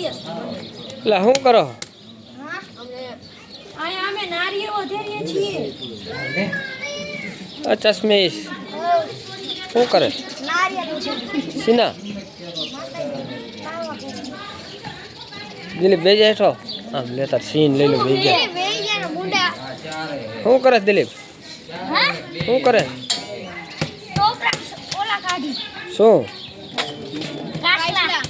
નારિયેળ એટલે શું કરો અહીંયા અમે નારિયેળ વધેરીએ છીએ આ ચશ્મીશ શું કરે નારિયેળ સીના દિલીપ બેજા હેઠો આમ લેતા સીન લઈ લો બેજા વેયાનો મુંડા શું કરે દિલીપ હા શું કરે ટોપરા ઓલા કાઢી શું કાટલા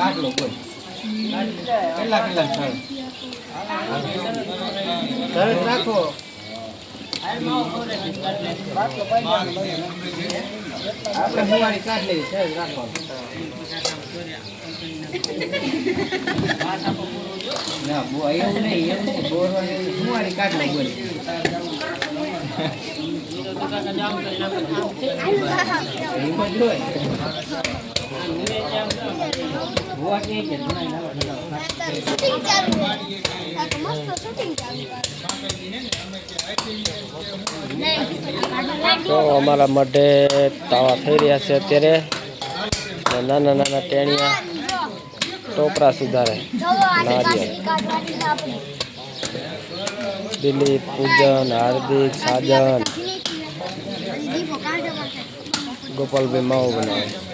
કાઢલો કોઈ. કેટલા કેટલા સ્થળ તરત રાખો. આપણે મુવાડી કાઢ લેવી સહેજ રાખો. ના, બો, એવું નહીં એવું નહીં, બોરવાની મુવાડી કાઢ લો બોલ છે ના ના શૂટિંગ ચાલુ છે આ તો મસ્ત શૂટિંગ ચાલુ તો અમારા મઢે તાવા થઈ રહ્યા છે અત્યારે ને નાના નાના ટેણિયા ટોપરા સુધારે નારિયેળ દિલીપ પૂજન હાર્દિક સાજન ગોપાલભાઈ માવો બનાવે આવી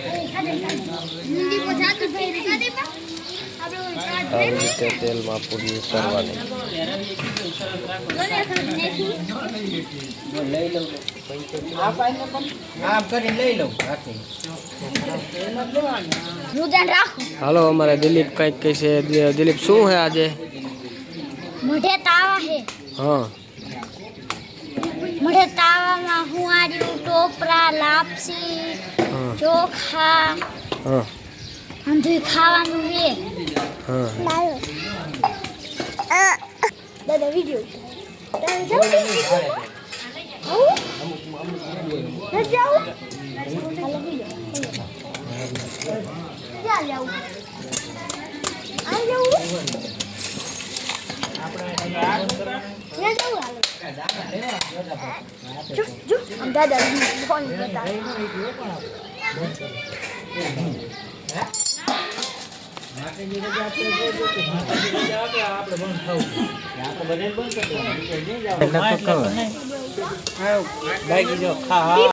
રીતે તેલમાં પૂરી રાખો હાલો અમારે દિલીપ કંઈક કહે છે. દિલીપ શું છે આજે? મોઢે તાવા હે. હા મોઢે તાવામાં ટોપરા લાપસી ચોખા હા. અંધું ખાવાનું છે. હા. દાદા વિડિયો હાલો જો બંધ આમ